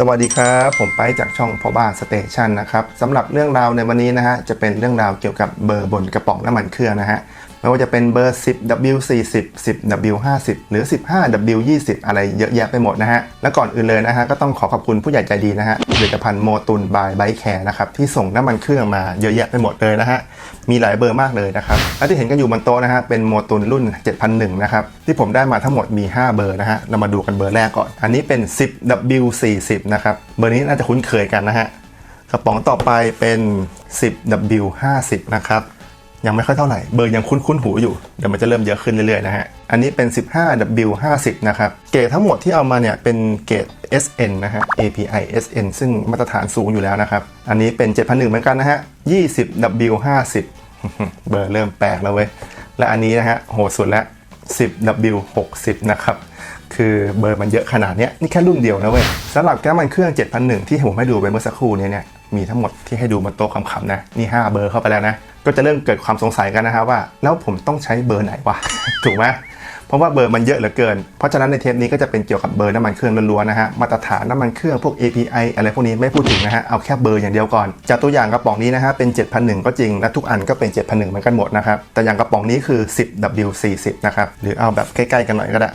สวัสดีครับ ผมไปจากช่องพ่อบ้านสเตชันนะครับสำหรับเรื่องราวในวันนี้นะฮะจะเป็นเรื่องราวเกี่ยวกับเบอร์บนกระป๋องน้ำมันเครื่องนะฮะ ไม่ว่าจะเป็นเบอร์ 10W40 10W50 หรือ 15W20 อะไรเยอะแยะไปหมดนะฮะ และก่อนอื่นเลยนะฮะ ก็ต้องขอขอบคุณผู้ใหญ่ใจดีนะฮะผลิตภัณฑ์โมตุนบายไบแคร์นะครับที่ส่งน้ำมันเครื่องมาเยอะแยะไปหมดเลยนะฮะ มีหลายเบอร์มากเลยนะครับและที่เห็นกันอยู่บนโต๊ะนะฮะเป็นโมตุนรุ่น 7001 นะครับที่ผมได้มาทั้งหมดมี 5 เบอร์นะฮะเรามาดูกันเบอร์แรกก่อน อันนี้เป็น 10W40 นะครับเบอร์นี้น่าจะคุ้นเคยกันนะฮะกระป๋องต่อไปเป็น 10W50 นะครับ ยังไม่ค่อยเท่าไหร่เบอร์ยังคุ้นๆหูอยู่ เดี๋ยวมันจะเริ่มเยอะขึ้นเรื่อยๆนะฮะ อันนี้เป็น 15W50 นะครับ เกรดทั้งหมดที่เอามาเนี่ยเป็นเกรด SN นะฮะ API SN ซึ่งมาตรฐานสูงอยู่แล้วนะครับ อันนี้เป็น 7,001 เหมือนกันนะฮะ 20W50 เบอร์เริ่มแปลกแล้วเว้ย และอันนี้นะฮะโหสุดล้ว 10W60 นะครับคือเบอร์มันเยอะขนาดนี้นี่แค่รุ่นเดียวนะเว้ยสำหรับแก้มันเครื่อง 7001 ที่ผมให้ดูไปเมื่อสักครู่เนี้เนี่ยมีทั้งหมดที่ให้ดูบนโต๊ะคำๆนะ นี่ 5 เบอร์เข้าไปแล้วนะ ก็จะเริ่มเกิดความสงสัยกันนะครับว่า แล้วผมต้องใช้เบอร์ไหนวะ ถูกไหมเพราะว่าเบอร์มันเยอะเหลือเกิน เพราะฉะนั้นในเทปนี้ก็จะเป็นเกี่ยวกับเบอร์น้ำมันเครื่องล้วนๆนะฮะ มาตรฐานน้ำมันเครื่องพวก API อะไรพวกนี้ไม่พูดถึงนะฮะ เอาแค่เบอร์อย่างเดียวก่อน จากตัวอย่างกระป๋องนี้นะฮะ เป็น 7001 ก็จริง และทุกอันก็เป็น 7001เหมือนกันหมดนะครับ แต่อย่างกระป๋องนี้คือ 10W40 นะครับ หรือเอาแบบใกล้ๆกันหน่อยก็ได้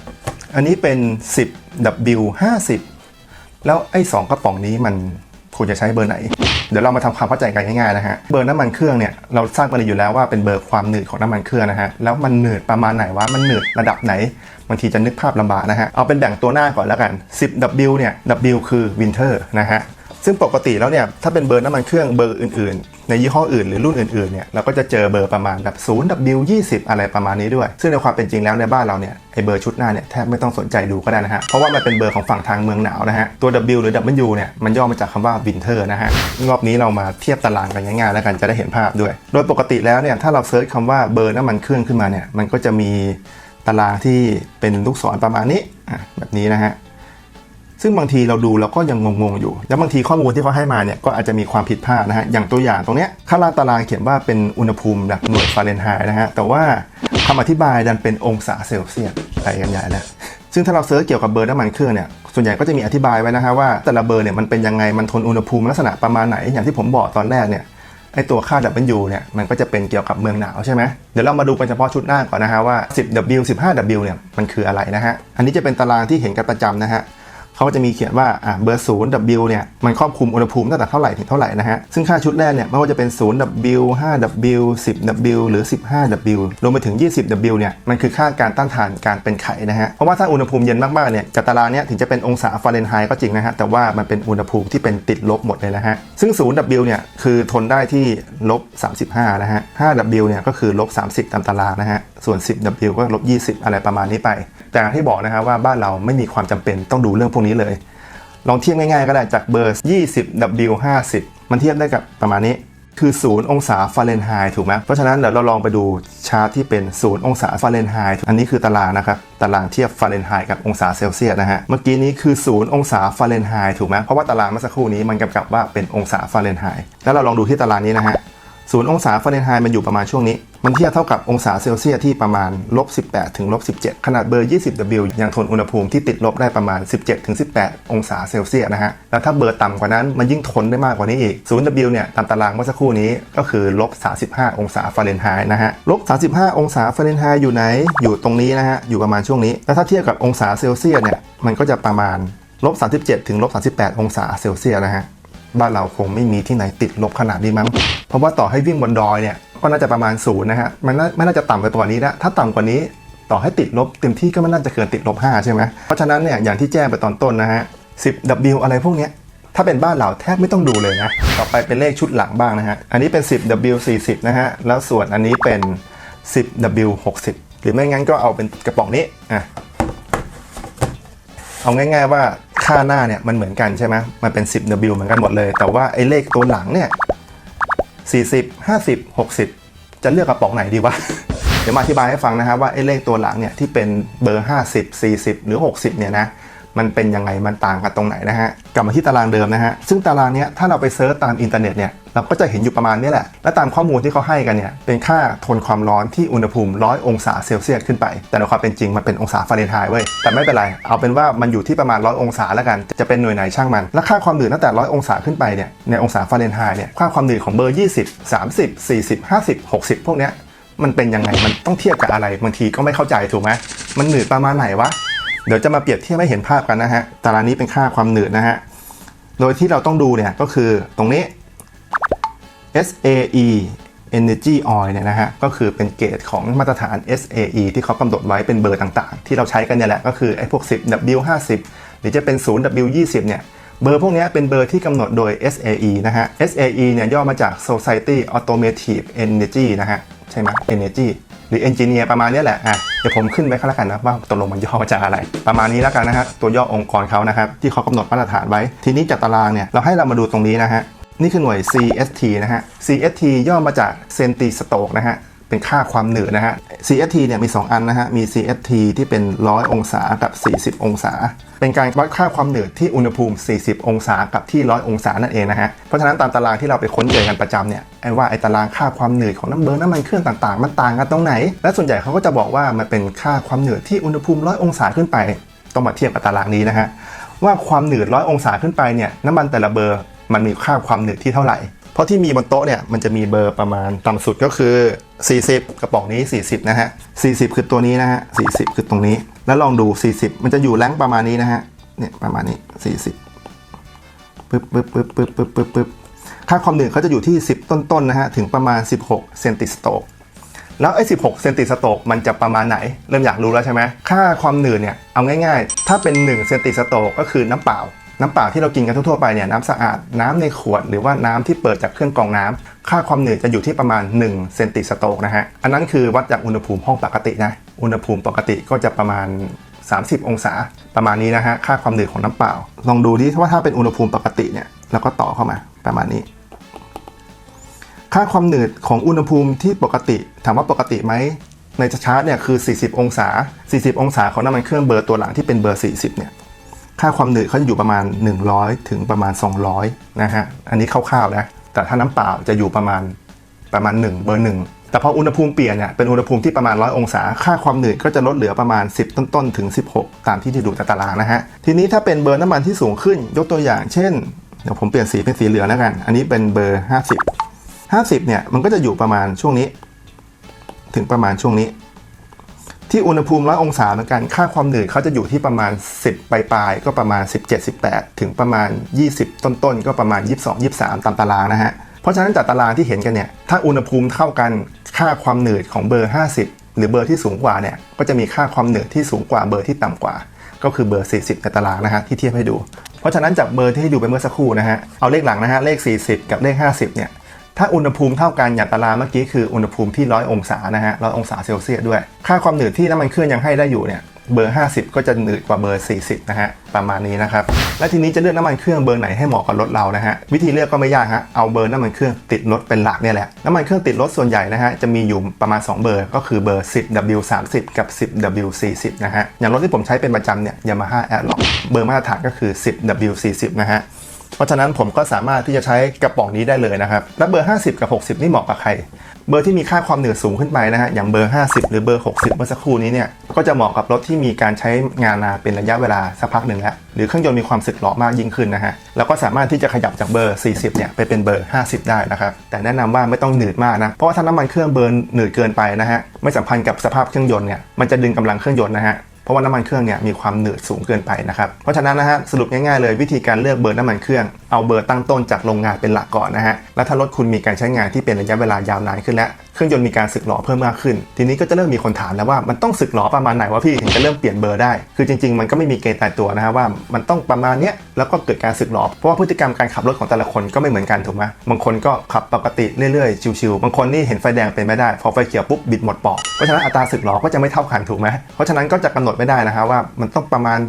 อันนี้เป็น 10W50 แล้วไอ้สองกระป๋องนี้มัน ควรจะใช้เบอร์ไหน เดี๋ยวเรามาทำความเข้าใจกันง่ายๆนะฮะ เบอร์น้ำมันเครื่องเนี่ยเราทราบกันอยู่แล้วว่าเป็นเบอร์ความหนืดของน้ำมันเครื่องนะฮะ แล้วมันหนืดประมาณไหนวะ มันหนืดระดับไหน บางทีจะนึกภาพลำบากนะฮะ เอาเป็นแบ่งตัวหน้าก่อนแล้วกัน 10W เนี่ย W คือ Winter นะฮะ ซึ่งปกติแล้วเนี่ยถ้าเป็นเบอร์น้ำมันเครื่องเบอร์อื่นๆ ในยี่ห้ออื่นหรือรุ่นอื่นๆเนี่ยเราก็จะเจอเบอร์ประมาณแบบ 0W20 อะไรประมาณนี้ด้วย ซึ่งในความเป็นจริงแล้วในบ้านเราเนี่ยไอเบอร์ชุดหน้าเนี่ยแทบไม่ต้องสนใจดูก็ได้นะฮะ เพราะว่ามันเป็นเบอร์ของฝั่งทางเมืองหนาวนะฮะ ตัว W หรือ W เนี่ยมันย่อมาจากคำว่า Winter นะฮะ รอบนี้เรามาเทียบตารางกันง่ายๆแล้วกันจะได้เห็นภาพด้วย โดยปกติแล้วเนี่ยถ้าเราเซิร์ชคำว่าเบอร์น้ำมันเครื่องขึ้นมาเนี่ยมันก็จะมีตารางที่เป็นลูกศรประมาณนี้แบบนี้นะฮะ ซึ่งบางทีเราดูเราก็ยังงงๆอยู่ แล้วบางทีข้อมูลที่เขาให้มาเนี่ยก็อาจจะมีความผิดพลาดนะฮะอย่างตัวอย่างตรงเนี้ยข้างล่างตารางเขียนว่าเป็นอุณหภูมิแบบหน่วยฟาเรนไฮต์นะฮะแต่ว่าคำอธิบายดันเป็นองศาเซลเซียสไปกันใหญ่แล้วซึ่งถ้าเราเซิร์ชเกี่ยวกับเบอร์น้ำมันเครื่องเนี่ย ส่วนใหญ่ก็จะมีอธิบายไว้นะฮะว่าแต่ละเบอร์เนี่ยมันเป็นยังไง มันทนอุณหภูมิลักษณะประมาณไหน อย่างที่ผมบอกตอนแรกเนี่ย ไอตัวค่า W เนี่ยมันก็จะเป็นเกี่ยวกับเมืองหนาวใช่ไหม เดี๋ยวเรามาดูเป็นเฉพาะชุดหน้าก่อนนะฮะว่า 10W 15W เนี่ยมันคืออะไรนะฮะ อันนี้จะเป็นตารางที่เห็นกันประจำนะฮะ เขาจะมีเขียนว่าอ่าเบอร์ 0W เนี่ยมันครอบคลุมอุณหภูมิตั้งแต่เท่าไหร่ถึงเท่าไหร่นะฮะซึ่งค่าชุดแรกเนี่ยไม่ว่าจะเป็น 0W 5W 10W หรือ 15W รวมไปถึง 20W เนี่ยมันคือค่าการต้านทานการเป็นไขนะฮะเพราะว่าถ้าอุณหภูมิเย็นมากๆเนี่ยจากตารางเนี่ยถึงจะเป็นองศาฟาเรนไฮต์ก็จริงนะฮะแต่ว่ามันเป็นอุณหภูมิที่เป็นติดลบหมดเลยนะฮะซึ่ง 0W เนี่ยคือทนได้ที่ลบ35นะฮะ 5W เนี่ยก็คือลบ30ตามตารางนะฮะ ส่วน 10W ก็ลบ 20 อะไรประมาณนี้ไป แต่ที่บอกนะฮะว่าบ้านเราไม่มีความจำเป็นต้องดูเรื่องพวกนี้เลย ลองเทียบง่ายๆ ก็ได้จากเบอร์ 20W50 มันเทียบได้กับประมาณนี้คือ 0 องศาฟาเรนไฮต์ถูกไหมเพราะฉะนั้นเดี๋ยวเราลองไปดูชาร์ตที่เป็น 0 องศาฟาเรนไฮต์อันนี้คือตารางนะครับ ตารางเทียบฟาเรนไฮต์กับองศาเซลเซียสนะฮะ เมื่อกี้นี้คือ 0 องศาฟาเรนไฮต์ถูกไหมเพราะว่าตารางเมื่อสักครู่นี้มันกำกับว่าเป็นองศาฟาเรนไฮต์แล้วเราลองดูที่ตารางนี้นะฮะศูนย์องศาฟาเรนไฮต์มันอยู่ประมาณช่วงนี้ มันเทียบเท่ากับองศาเซลเซียสที่ประมาณลบ18ถึงลบ17 ขนาดเบอร์ 20W ยังทนอุณหภูมิที่ติดลบได้ประมาณ 17ถึง18 องศาเซลเซียสนะฮะ แล้วถ้าเบอร์ต่ำกว่านั้นมันยิ่งทนได้มากกว่านี้อีก 0W เนี่ยตามตารางเมื่อสักครู่นี้ก็คือลบ35 องศาฟาเรนไฮต์นะฮะลบ35 องศาฟาเรนไฮต์อยู่ไหน อยู่ตรงนี้นะฮะ อยู่ประมาณช่วงนี้ แล้วถ้าเทียบกับองศาเซลเซียสเนี่ย มันก็จะประมาณลบ37ถึงลบ38 องศาเซลเซียสนะฮะ บ้านเราคงไม่มีที่ไหนติดลบขนาดนี้มั้ง เพราะว่าต่อให้วิ่งบนดอยเนี่ยก็น่าจะประมาณศูนย์นะฮะมันน่าไม่น่าจะต่ำไปกว่านี้นะถ้าต่ำกว่านี้ต่อให้ติดลบเต็มที่ก็ไม่น่าจะเกินติดลบ5ใช่ไหมเพราะฉะนั้นเนี่ยอย่างที่แจ้งไปตอนต้นนะฮะ 10W อะไรพวกเนี้ยถ้าเป็นบ้านเราแทบไม่ต้องดูเลยนะ ต่อไปเป็นเลขชุดหลังบ้างนะฮะ อันนี้เป็น 10W40 นะฮะ แล้วส่วนอันนี้เป็น 10W60 หรือไม่งั้นก็เอาเป็นกระป๋องนี้อะเอาง่าย ๆว่า ค่าหน้าเนี่ยมันเหมือนกันใช่ไหมมันเป็น 10W เหมือนกันหมดเลย แต่ว่าไอ้เลขตัวหลังเนี่ย40 50 60 จะเลือกกระป๋องไหนดีวะ เดี๋ยวมาอธิบายให้ฟังนะครับว่าไอ้เลขตัวหลังเนี่ยที่เป็นเบอร์ 50 40 หรือ 60 เนี่ยนะ มันเป็นยังไงมันต่างกันตรงไหนนะฮะกลับมาที่ตารางเดิมนะฮะซึ่งตารางเนี้ยถ้าเราไปเซิร์ชตามอินเทอร์เน็ตเนี่ยเราก็จะเห็นอยู่ประมาณนี้แหละ และตามข้อมูลที่เขาให้กันเนี่ยเป็นค่าทนความร้อนที่อุณหภูมิ100องศาเซลเซียสขึ้นไป แต่ในความเป็นจริงมันเป็นองศาฟาเรนไฮต์เว้ยแต่ไม่เป็นไรเอาเป็นว่ามันอยู่ที่ประมาณ100องศาแล้วกันจะเป็นหน่วยไหนช่างมัน และค่าความหนืดตั้งแต่100องศาขึ้นไปเนี่ยในองศาฟาเรนไฮต์เนี่ยค่าความหนืดของเบอร์ 20 30 40 50 60 พวกเนี้ยมันเป็นยังไงมันต้องเทียบกับอะไรบางทีก็ไม่เข้าใจถูกไหมมันหนืดประมาณไหนวะ เดี๋ยวจะมาเปรียบเทียบให้เห็นภาพกันนะฮะ ตารางนี้เป็นค่าความหนืดนะฮะ โดยที่เราต้องดูเนี่ยก็คือตรงนี้ SAE Energy Oil เนี่ยนะฮะ ก็คือเป็นเกรดของมาตรฐาน SAE ที่เขากำหนดไว้เป็นเบอร์ต่างๆ ที่เราใช้กันเนี่ยแหละ ก็คือไอ้พวก 10W50 หรือจะเป็น 0W20 เนี่ย เบอร์พวกนี้เป็นเบอร์ที่กำหนดโดย SAE นะฮะ SAE เนี่ยย่อมาจาก Society Automotive Energy นะฮะ ใช่ไหม Energy รือเอนจิเนียร์ประมาณนี้แหละอะเดี๋ยวผมขึ้นไปข้างละกันนะว่าตกลงมันย่อมาจากอะไร ประมาณนี้แล้วกันนะฮะตัวย่อองค์กรเขานะครับที่เขากำหนดมาตรฐานไว้ ทีนี้จากตารางเนี่ยเราให้เรามาดูตรงนี้นะฮะนี่คือหน่วย CST นะฮะ CST ย่อมาจากเซนติสโตกนะฮะ เป็นค่าความหนืดนะฮะ CST เนี่ยมี 2 อันนะฮะ มี CST ที่เป็น 100 องศากับ 40 องศา เป็นการวัดค่าความหนืดที่อุณหภูมิ 40 องศากับที่ 100 องศานั่นเองนะฮะ เพราะฉะนั้นตามตารางที่เราไปค้นเจอกันประจำเนี่ย ไอ้ว่าไอ้ตารางค่าความหนืดของน้ำเบอร์น้ำมันเครื่องต่างๆ มันต่างกันตรงไหน และส่วนใหญ่เขาก็จะบอกว่ามันเป็นค่าความหนืดที่อุณหภูมิ 100 องศาขึ้นไป ต้องมาเทียบกับตารางนี้นะฮะ ว่าความหนืด 100 องศาขึ้นไปเนี่ย น้ำมันแต่ละเบอร์มันมีค่าความหนืดที่เท่าไหร่ เพราะที่มีบนโต๊ะเนี่ยมันจะมีเบอร์ประมาณต่ำสุดก็คือ 40 กระป๋องนี้ 40 นะฮะ 40 คือตัวนี้นะฮะ 40 คือตรงนี้ แล้วลองดู 40 มันจะอยู่แรงประมาณนี้นะฮะ เนี่ยประมาณนี้ 40ปึ๊บปึ๊บปึ๊บปึ๊บปึ๊บปึ๊บปึ๊บค่าความหนืดเขาจะอยู่ที่ 10 ต้นๆนะฮะ ถึงประมาณ 16 เซนติสโตกแล้วไอ้16 เซนติสโตกมันจะประมาณไหน เริ่มอยากรู้แล้วใช่ไหมค่าความหนืดเนี่ยเอาง่าย ๆ ถ้าเป็น 1 เซนติสโตกก็คือน้ำเปล่า น้ำเปล่าที่เรากินกันทั่วๆไปเนี่ยน้ำสะอาดน้ำในขวด หรือว่าน้ำที่เปิดจากเครื่องกรองน้ำค่าความหนืดจะอยู่ที่ประมาณ1เซนติสโตกนะฮะอันนั้นคือวัดจากอุณหภูมิห้องปกตินะอุณหภูมิปกติก็จะประมาณ 30 องศา ประมาณนี้นะฮะค่าความหนืดของน้ำเปล่า ลองดูดิว่าถ้าเป็นอุณหภูมิปกติเนี่ยแล้วก็ต่อเข้ามาประมาณนี้ ค่าความหนืดของอุณหภูมิที่ปกติ ถามว่าปกติไหมในชาร์ตเนี่ยคือ 40 องศา 40 องศาของน้ำมันเครื่องเบอร์ตัวหลังที่เป็นเบอร์ 40เนี่ย ค่าความหนืดเขาจะอยู่ประมาณ 100 ถึงประมาณ 200 นะฮะ อันนี้คร่าวๆนะ แต่ถ้าน้ำเปล่าจะอยู่ประมาณประมาณ 1 เบอร์1แต่พออุณหภูมิเปลี่ยนเนี่ยเป็นอุณหภูมิที่ประมาณ 100 องศา ค่าความหนืดก็จะลดเหลือประมาณ 10 ต้นๆ ถึง 16 ตามที่ที่ดูตารางนะฮะ ทีนี้ถ้าเป็นเบอร์น้ำมันที่สูงขึ้น ยกตัวอย่าง เช่น เดี๋ยวผมเปลี่ยนสีเป็นสีเหลืองแล้วกัน อันนี้เป็นเบอร์ 50 50 เนี่ย มันก็จะอยู่ประมาณช่วงนี้ ถึงประมาณช่วงนี้ ที่อุณหภูมิร้อยองศาเหมือนกัน ค่าความหนืดเขาจะอยู่ที่ประมาณ 10 ปลายๆก็ประมาณ 17-18 ถึงประมาณ 20 ต้นๆ ก็ประมาณ 22-23 ตามตารางนะฮะ เพราะฉะนั้นจากตารางที่เห็นกันเนี่ย ถ้าอุณหภูมิเท่ากัน ค่าความหนืดของเบอร์ 50 หรือเบอร์ที่สูงกว่าเนี่ย ก็จะมีค่าความหนืดที่สูงกว่าเบอร์ที่ต่ำกว่า ก็คือเบอร์ 40 ในตารางนะฮะที่เทียบให้ดู เพราะฉะนั้นจากเบอร์ที่ให้ดูไปเมื่อสักครู่นะฮะ เอาเลขหลังนะฮะ เลข 40 กับเลข 50 เนี่ย ถ้าอุณหภูมิเท่ากันอย่างตารางเมื่อกี้คืออุณหภูมิที่100องศานะฮะ100องศาเซลเซียสด้วย ค่าความหนืดที่น้ำมันเครื่องยังให้ได้อยู่เนี่ยเบอร์ 50 ก็จะหนืดกว่าเบอร์ 40 นะฮะ ประมาณนี้นะครับ และทีนี้จะเลือกน้ำมันเครื่องเบอร์ไหนให้เหมาะกับรถเรานะฮะ วิธีเลือกก็ไม่ยากฮะ เอาเบอร์น้ำมันเครื่องติดรถเป็นหลักเนี่ยแหละ น้ำมันเครื่องติดรถส่วนใหญ่นะฮะ จะมีอยู่ประมาณ 2 เบอร์ ก็คือเบอร์ 10W30 กับ 10W40 นะฮะ อย่างรถที่ผมใช้เป็นประจำเนี่ย Yamaha Airlock เบอร์มาตรฐานก็คือ 10W40 นะฮะ เพราะฉะนั้นผมก็สามารถที่จะใช้กระป๋องนี้ได้เลยนะครับ และเบอร์ 50 กับ 60 นี่เหมาะกับใคร เบอร์ที่มีค่าความหนืดสูงขึ้นไปนะฮะ อย่างเบอร์ 50 หรือเบอร์ 60 เมื่อสักครู่นี้เนี่ย ก็จะเหมาะกับรถที่มีการใช้งานนานเป็นระยะเวลาสักพักหนึ่งแล้ว หรือเครื่องยนต์มีความสึกหรอมากยิ่งขึ้นนะฮะ แล้วก็สามารถที่จะขยับจากเบอร์ 40 เนี่ยไปเป็นเบอร์ 50 ได้นะครับ แต่แนะนำว่าไม่ต้องหนืดมากนะ เพราะว่าถ้าน้ำมันเครื่องเบอร์หนืดเกินไปนะฮะ ไม่สัมพันธ์กับสภาพเครื่องยนต์เนี่ย มันจะดึงกำลังเครื่องยนต์นะฮะ เพราะว่าน้ำมันเครื่องเนี่ยมีความหนืดสูงเกินไปนะครับ เพราะฉะนั้นนะฮะสรุปง่ายๆเลยวิธีการเลือกเบอร์น้ำมันเครื่องเอาเบอร์ตั้งต้นจากโรงงานเป็นหลักก่อนนะฮะแล้วถ้ารถคุณมีการใช้งานที่เป็นระยะเวลายาวนานขึ้นแล้วเครื่องยนต์มีการสึกหรอเพิ่มมากขึ้น ทีนี้ก็จะเริ่มมีคนถามแล้วว่ามันต้องสึกหรอประมาณไหนวะพี่ถึงจะเริ่มเปลี่ยนเบอร์ได้ คือจริง ๆ มันก็ไม่มีเกณฑ์ตายตัวนะฮะว่ามันต้องประมาณเนี้ยแล้วก็เกิดการสึกหรอเพราะว่าพฤติกรรมการขับรถของแต่ละคนก็ไม่เหมือนกันถูกไหมบางคนก็ขับปกติเรื่อยๆชิวๆบางคนนี่เห็นไฟแดงเป็นไม่ได้พอไฟเขียวปุ๊บบิดหมดปอกเพราะฉะนั้นอัตราสึกหรอก็จะไม่เท่ากันถูกไหมเพราะฉะนั้นก็จะกำหนดไม่ได้นะฮะว่ามันต้องประมาณ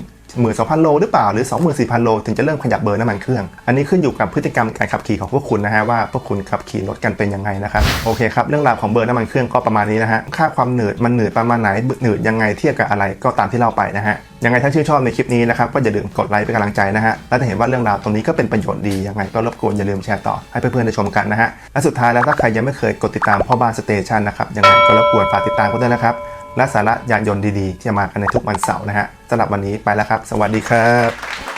หมื่นสองพันโลหรือเปล่าหรือสองหมื่นสี่พันโล ถึงจะเริ่มขยับเบอร์น้ำมันเครื่อง อันนี้ขึ้นอยู่กับพฤติกรรมการขับขี่ของพวกคุณนะฮะว่าพวกคุณขับขี่รถกันเป็นยังไงนะครับโอเคครับเรื่องราวของเบอร์น้ำมันเครื่องก็ประมาณนี้นะฮะค่าความเหนืดมันเหนืดประมาณไหนเหนืดยังไงเทียบกับอะไรก็ตามที่เล่าไปนะฮะยังไงถ้าชื่นชอบในคลิปนี้นะครับก็อย่าลืมกดไลค์เป็นกำลังใจนะฮะและจะเห็นว่าเรื่องราวตรงนี้ก็เป็นประโยชน์ดียังไงก็รบกวนอย่าลืมแชร์ต่อให้เพื่อนๆได้ชมกันนะฮะและสุดท้ายแล้วถ้าใครยังไม่เคยกดติดตามพ่อบ้านสเตชันนะครับยังไงก็รบกวนฝากติดตามก็ด้นะครับ และสาระยานยนต์ดีๆ ที่จะมากันในทุกวันเสาร์นะฮะสำหรับวันนี้ไปแล้วครับ สวัสดีครับ